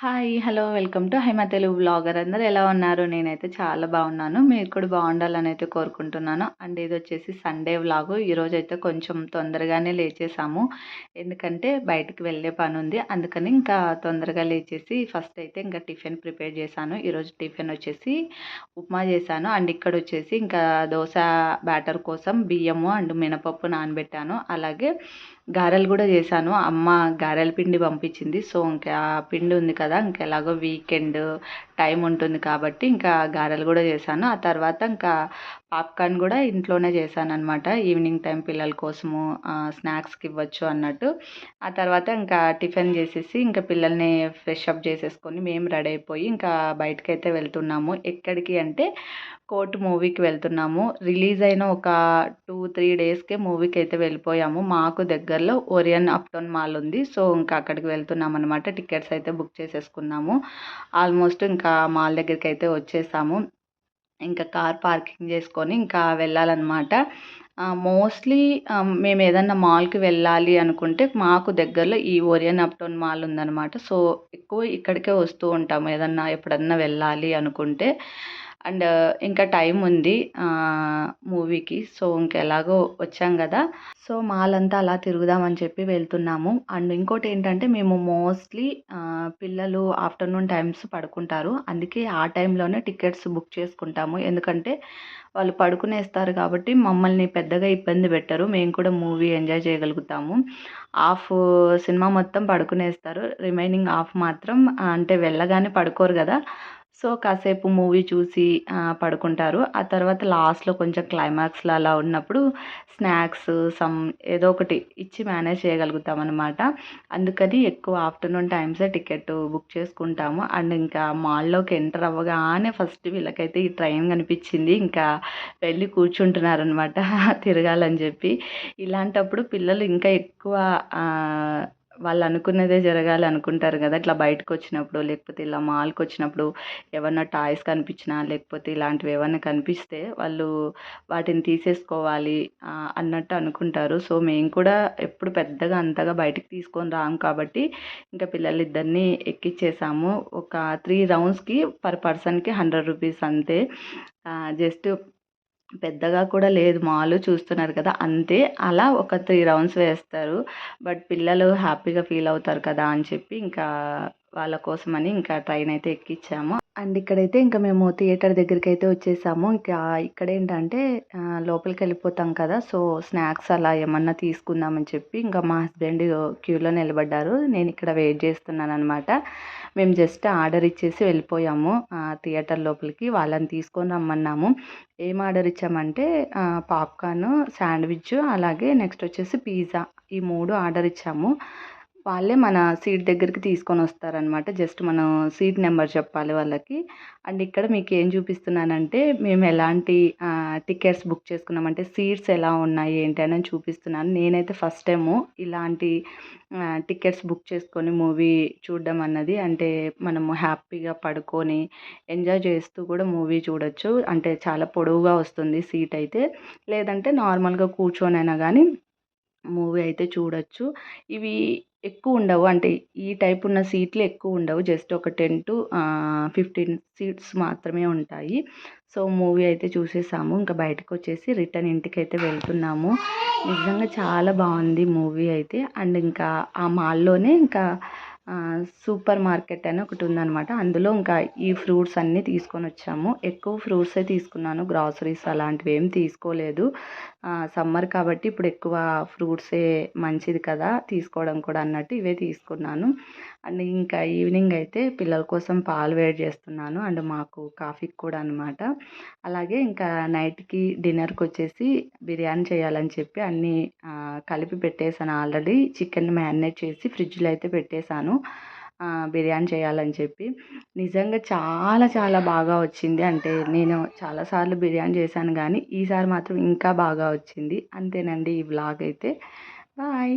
Hi hello welcome to Haima Telugu vlogger. అందరు ఎలా ఉన్నారు? నేనైతే చాలా బాగున్నాను. మీరు కూడా బాగుండాలని అయితే కోరుకుంటున్నాను. అండ్ ఇది వచ్చేసి సండే వ్లాగు. ఈరోజు అయితే కొంచెం తొందరగానే లేచేసాము. ఎందుకంటే బయటకు వెళ్ళే పని ఉంది. అందుకని ఇంకా తొందరగా లేచేసి ఫస్ట్ అయితే ఇంకా టిఫిన్ ప్రిపేర్ చేశాను. ఈరోజు టిఫిన్ వచ్చేసి ఉప్మా చేశాను. అండ్ ఇక్కడ వచ్చేసి ఇంకా దోశ బ్యాటర్ కోసం బియ్యము అండ్ మినపప్పు నానబెట్టాను. అలాగే గారెలు కూడా చేశాను. అమ్మ గారెల పిండి పంపించింది. సో ఇంకా పిండి ఉంది కదా ఇంకా ఎలాగో వీకెండ్ టైం ఉంటుంది కాబట్టి ఇంకా గారెలు కూడా చేశాను. ఆ తర్వాత ఇంకా పాప్కార్న్ కూడా ఇంట్లోనే చేశాను అనమాట ఈవినింగ్ టైం పిల్లల కోసము స్నాక్స్కి ఇవ్వచ్చు అన్నట్టు. ఆ తర్వాత ఇంకా టిఫిన్ చేసేసి ఇంకా పిల్లల్ని ఫ్రెష్ అప్ చేసేసుకొని మేము రెడీ అయిపోయి ఇంకా బయటకైతే వెళ్తున్నాము. ఎక్కడికి అంటే కోర్ట్ మూవీకి వెళ్తున్నాము. రిలీజ్ అయిన ఒక టూ త్రీ డేస్కే మూవీకి అయితే వెళ్ళిపోయాము. మాకు దగ్గరలో ఒరియన్ అప్టౌన్ మాల్ ఉంది. సో ఇంకా అక్కడికి వెళ్తున్నాం అనమాట టికెట్స్ అయితే బుక్ చేసేసుకున్నాము. ఆల్మోస్ట్ ఇంకా మాల్ దగ్గరికి అయితే వచ్చేసాము. ఇంకా కార్ పార్కింగ్ చేసుకొని ఇంకా వెళ్ళాలన్నమాట. మోస్ట్లీ మేము ఏదన్నా మాల్కి వెళ్ళాలి అనుకుంటే మాకు దగ్గరలో ఈ ఓరియన్ అప్టౌన్ మాల్ ఉందన్నమాట. సో ఎక్కువ ఇక్కడికే వస్తూ ఉంటాము. ఏదన్నా ఎప్పుడన్నా వెళ్ళాలి అనుకుంటే. అండ్ ఇంకా టైం ఉంది మూవీకి. సో ఇంకెలాగో వచ్చాం కదా. సో మాల్ అంతా అలా తిరుగుదామని చెప్పి వెళ్తున్నాము. అండ్ ఇంకోటి ఏంటంటే మేము మోస్ట్లీ పిల్లలు ఆఫ్టర్నూన్ టైమ్స్ పడుకుంటారు. అందుకే ఆ టైంలోనే టికెట్స్ బుక్ చేసుకుంటాము. ఎందుకంటే వాళ్ళు పడుకునేస్తారు కాబట్టి మమ్మల్ని పెద్దగా ఇబ్బంది పెట్టరు. మేము కూడా మూవీ ఎంజాయ్ చేయగలుగుతాము. హాఫ్ సినిమా మొత్తం పడుకునేస్తారు. రిమైనింగ్ హాఫ్ మాత్రం అంటే వెళ్ళగానే పడుకోరు కదా. సో కాసేపు మూవీ చూసి పడుకుంటారు. ఆ తర్వాత లాస్ట్లో కొంచెం క్లైమాక్స్లో అలా ఉన్నప్పుడు స్నాక్స్ సమ్ ఏదో ఒకటి ఇచ్చి మేనేజ్ చేయగలుగుతాం అనమాట అందుకని ఎక్కువ ఆఫ్టర్నూన్ టైమ్సే టికెట్ బుక్ చేసుకుంటాము. అండ్ ఇంకా మాల్లోకి ఎంటర్ అవ్వగానే ఫస్ట్ వీళ్ళకైతే ఈ ట్రైన్ కనిపించింది. ఇంకా వెళ్ళి కూర్చుంటున్నారనమాట తిరగాలని చెప్పి. ఇలాంటప్పుడు పిల్లలు ఇంకా ఎక్కువ వాళ్ళు అనుకున్నదే జరగాలి అనుకుంటారు కదా ఇట్లా బయటకు వచ్చినప్పుడు లేకపోతే ఇలా మాల్కి వచ్చినప్పుడు ఏమన్నా టాయ్స్ కనిపించినా లేకపోతే ఇలాంటివి ఏమన్నా కనిపిస్తే వాళ్ళు వాటిని తీసేసుకోవాలి అన్నట్టు అనుకుంటారు. సో మేము కూడా ఎప్పుడు పెద్దగా అంతగా బయటికి తీసుకొని రాము కాబట్టి ఇంకా పిల్లలిద్దరిని ఎక్కిచ్చేసాము. ఒక త్రీ రౌండ్స్కి పర్ పర్సన్కి హండ్రెడ్ రూపీస్ అంతే. జస్ట్ పెద్దగా కూడా లేదు. మాల్ చూస్తున్నారు కదా! అంతే. అలా ఒక త్రీ రౌండ్స్ వేస్తారు. బట్ పిల్లలు హ్యాపీగా ఫీల్ అవుతారు కదా! అని చెప్పి ఇంకా వాళ్ళ కోసమని ఇంకా ట్రైన్ అయితే ఎక్కించాము అండ్ ఇక్కడైతే ఇంకా మేము థియేటర్ దగ్గరికి అయితే వచ్చేసాము. ఇంకా ఇక్కడ ఏంటంటే లోపలికి వెళ్ళిపోతాం కదా సో స్నాక్స్ అలా ఏమన్నా తీసుకుందామని చెప్పి ఇంకా మా హస్బెండ్ క్యూలో నిలబడ్డారు. నేను ఇక్కడ వెయిట్ చేస్తున్నాను అనమాట మేము జస్ట్ ఆర్డర్ ఇచ్చేసి వెళ్ళిపోయాము థియేటర్ లోపలికి. వాళ్ళని తీసుకొని రమ్మన్నాము. ఏం ఆర్డర్ ఇచ్చామంటే పాప్కార్న్ శాండ్విచ్ అలాగే నెక్స్ట్ వచ్చేసి పిజ్జా. ఈ మూడు ఆర్డర్ ఇచ్చాము. వాళ్ళే మన సీట్ దగ్గరికి తీసుకొని వస్తారనమాట జస్ట్ మనం సీట్ నెంబర్ చెప్పాలి వాళ్ళకి. అండ్ ఇక్కడ మీకు ఏం చూపిస్తున్నానంటే మేము ఎలాంటి టికెట్స్ బుక్ చేసుకున్నామంటే సీట్స్ ఎలా ఉన్నాయి ఏంటి అని చూపిస్తున్నాను. నేనైతే ఫస్ట్ టైము ఇలాంటి టికెట్స్ బుక్ చేసుకొని మూవీ చూడడం అన్నది. అంటే మనము హ్యాపీగా పడుకొని ఎంజాయ్ చేస్తూ కూడా మూవీ చూడొచ్చు. అంటే చాలా పొడవుగా వస్తుంది సీట్ అయితే. లేదంటే నార్మల్గా కూర్చొనైనా కానీ మూవీ అయితే చూడొచ్చు. ఇవి ఎక్కువ ఉండవు అంటే ఈ టైప్ ఉన్న సీట్లు ఎక్కువ ఉండవు జస్ట్ ఒక టెన్ టు ఫిఫ్టీన్ సీట్స్ మాత్రమే ఉంటాయి. సో మూవీ అయితే చూసేసాము. ఇంకా బయటకు వచ్చేసి రిటర్న్ ఇంటికి అయితే వెళ్తున్నాము. నిజంగా చాలా బాగుంది మూవీ అయితే. అండ్ ఇంకా ఆ మాల్లోనే ఇంకా సూపర్ మార్కెట్ అని ఒకటి ఉందన్నమాట. అందులో ఇంకా ఈ ఫ్రూట్స్ అన్నీ తీసుకొని వచ్చాము ఎక్కువ ఫ్రూట్సే తీసుకున్నాను. గ్రాసరీస్ అలాంటివి ఏం తీసుకోలేదు. సమ్మర్ కాబట్టి ఇప్పుడు ఎక్కువ ఫ్రూట్సే మంచిది కదా తీసుకోవడం కూడా అన్నట్టు ఇవే తీసుకున్నాను. అండ్ ఇంకా ఈవినింగ్ అయితే పిల్లల కోసం పాలు వేడి చేస్తున్నాను అండ్ మాకు కాఫీకి కూడా అనమాట అలాగే ఇంకా నైట్కి డిన్నర్కి వచ్చేసి బిర్యానీ చేయాలని చెప్పి అన్నీ కలిపి పెట్టేశాను ఆల్రెడీ. చికెన్ మ్యారినేట్ చేసి ఫ్రిడ్జ్లో అయితే పెట్టేశాను. బిర్యానీ చేయాలని చెప్పి. నిజంగా చాలా చాలా బాగా వచ్చింది. అంటే నేను చాలాసార్లు బిర్యానీ చేశాను కానీ ఈసారి మాత్రం ఇంకా బాగా వచ్చింది. అంతేనండి ఈ వ్లాగ్ అయితే. బాయ్.